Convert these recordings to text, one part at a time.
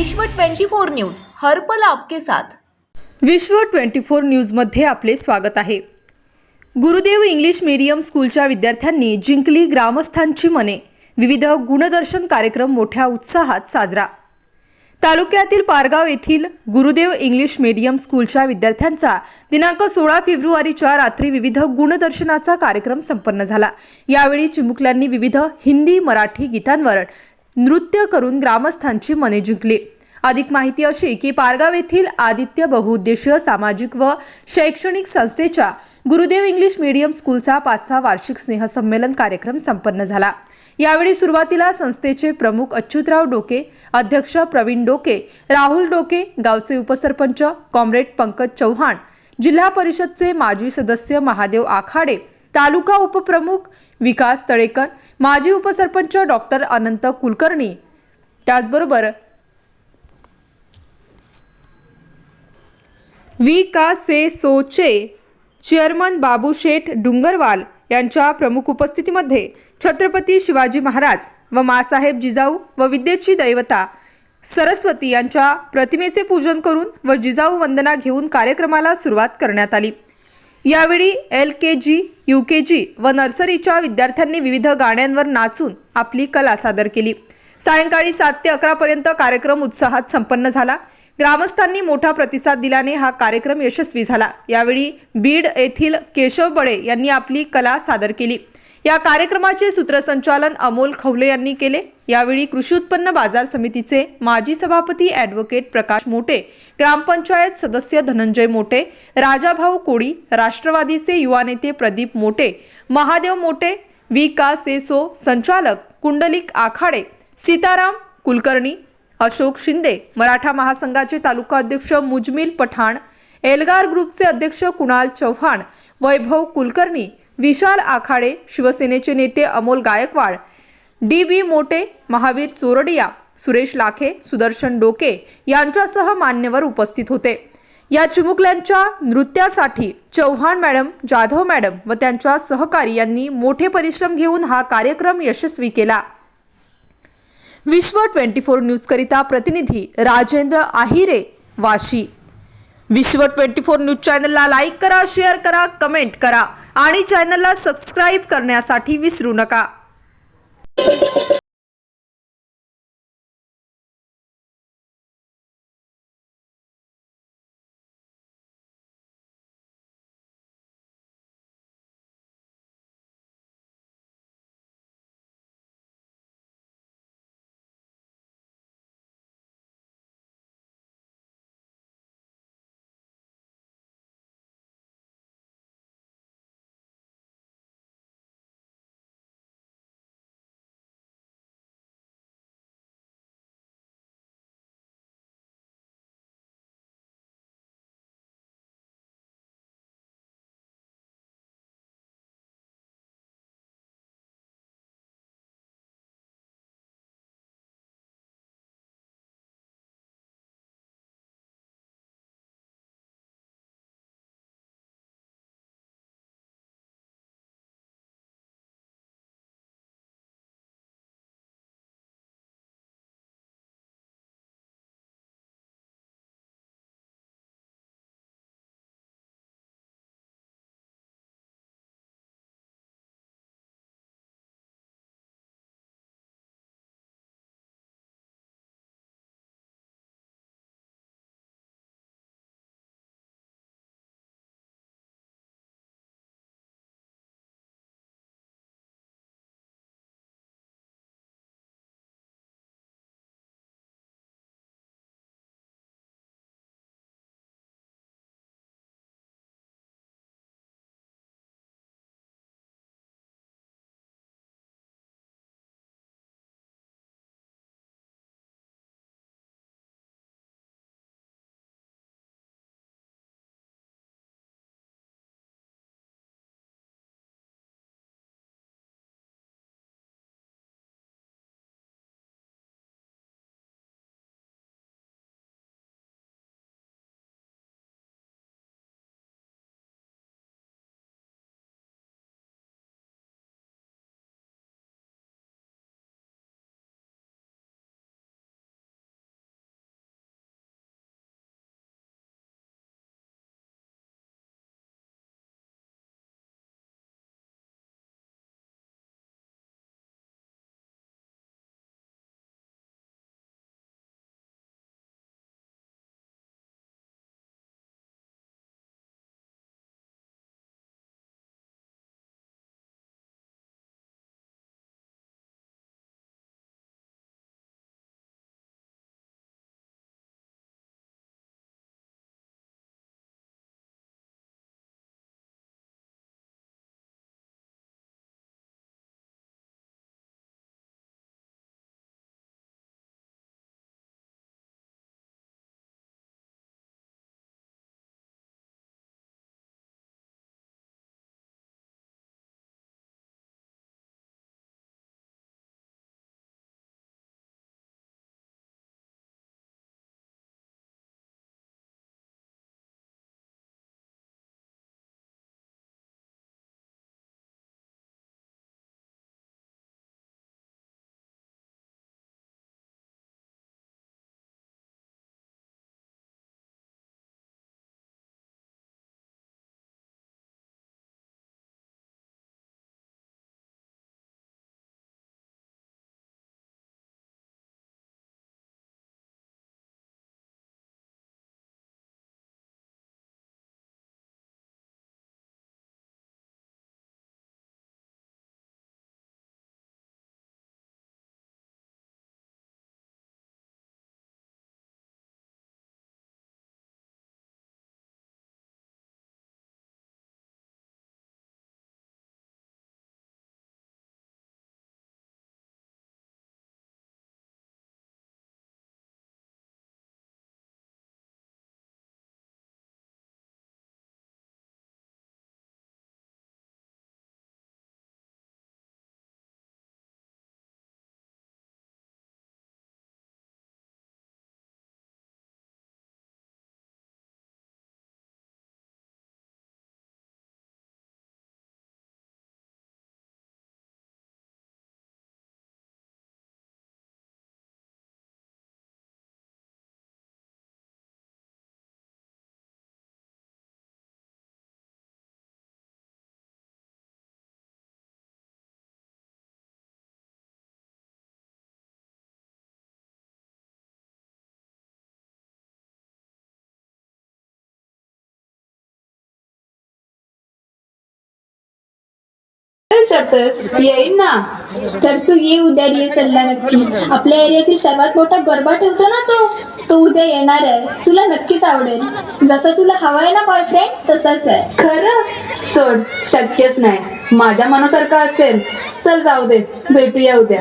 विश्व 24 न्यूज हरपल आपके साथ. विश्व 24 न्यूजमध्ये आपले स्वागत आहे. गुरुदेव इंग्लिश मीडियम स्कूलच्या विद्यार्थ्यांनी जिंकली ग्रामस्थांची मने. विविध गुणदर्शन कार्यक्रम मोठ्या उत्साहात साजरा. तालुक्यातील पारगाव येथील गुरुदेव इंग्लिश मीडियम स्कूलच्या विद्यार्थ्यांचा दिनांक सोळा फेब्रुवारीच्या रात्री विविध गुणदर्शनाचा कार्यक्रम संपन्न झाला. यावेळी चिमुकल्यांनी विविध हिंदी मराठी गीतांवर नृत्य करून ग्रामस्थांची मने जिंकली. अधिक माहिती अशी की पारगाव येथील आदित्य बहुउद्देशीय सामाजिक व शैक्षणिक संस्थेच्या गुरुदेव इंग्लिश मीडियम स्कूलचा पाचवा वार्षिक स्नेहसंमेलन कार्यक्रम संपन्न झाला. यावेळी सुरुवातीला संस्थेचे प्रमुख अच्युतराव डोके अध्यक्ष प्रवीण डोके राहुल डोके गावचे उपसरपंच कॉम्रेड पंकज चव्हाण जिल्हा परिषदचे माजी सदस्य महादेव आखाडे तालुका उपप्रमुख विकास तळेकर माजी उपसरपंच डॉक्टर अनंत कुलकर्णी. त्याचबरोबर वी का से सोचे चेअरमन बाबू शेठ डुंगरवाल यांच्या प्रमुख उपस्थितीमध्ये छत्रपती शिवाजी महाराज व मासाहेब जिजाऊ व विद्येची दैवता सरस्वती यांच्या प्रतिमेचे पूजन करून व जिजाऊ वंदना घेऊन कार्यक्रमाला सुरुवात करण्यात आली. यावेळी एल के जी यू के जी व नर्सरीच्या विद्यार्थ्यांनी विविध गाण्यांवर नाचून आपली कला सादर केली. सायंकाळी सात ते अकरापर्यंत कार्यक्रम उत्साहात संपन्न झाला. ग्रामस्थांनी मोठा प्रतिसाद दिल्याने हा कार्यक्रम यशस्वी झाला. यावेळी बीड येथील केशव बळे यांनी आपली कला सादर केली. या कार्यक्रमाचे सूत्रसंचालन अमोल खवले यांनी केले. यावेळी कृषी उत्पन्न बाजार समितीचे माजी सभापती ॲडव्होकेट प्रकाश मोटे ग्रामपंचायत सदस्य धनंजय मोटे राजाभाऊ कोळी राष्ट्रवादीचे युवा नेते प्रदीप मोटे महादेव मोटे वि का सेसो संचालक कुंडलिक आखाडे सीताराम कुलकर्णी अशोक शिंदे मराठा महासंघाचे तालुका अध्यक्ष मुजमिल पठाण एल्गार ग्रुपचे अध्यक्ष कुणाल चव्हाण वैभव कुलकर्णी विशाल आखाडे शिवसेनेचे नेते अमोल गायकवाड डी बी मोटे महावीर चोरडिया सुरेश लाखे सुदर्शन डोके यांच्यासह मान्यवर उपस्थित होते. या चिमुकल्यांच्या नृत्यासाठी चव्हाण मॅडम जाधव मॅडम व त्यांच्या सहकारी यांनी मोठे परिश्रम घेऊन हा कार्यक्रम यशस्वी केला. विश्व ट्वेंटी फोर न्यूज करिता प्रतिनिधी Rajendra Ahire Vashi. Vishwa twenty four news चॅनलला लाईक करा शेअर करा कमेंट करा आणि चॅनलला सबस्क्राईब करण्यासाठी विसरू नका. you विचारतेस येईन ना? तर तू ये उद्या सल्ला नक्की. आपल्या एरियातील सर्वात मोठा गरबा ठेवतो ना तो? तो उद्या येणार आहे. तुला नक्कीच आवडेल. जसं तुला हवा आहे ना बॉयफ्रेंड तसंच आहे. खरं? सोड. शक्यच नाही. माझ्या मनासारखं असेल. चल जाऊ दे. भेटूया उद्या.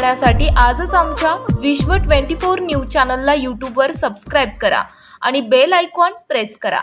पाहण्यासाठी आजच आमच्या विश्व ट्वेंटी फोर न्यूज चॅनलला यूट्यूबवर सबस्क्राईब करा आणि बेल आयकॉन प्रेस करा.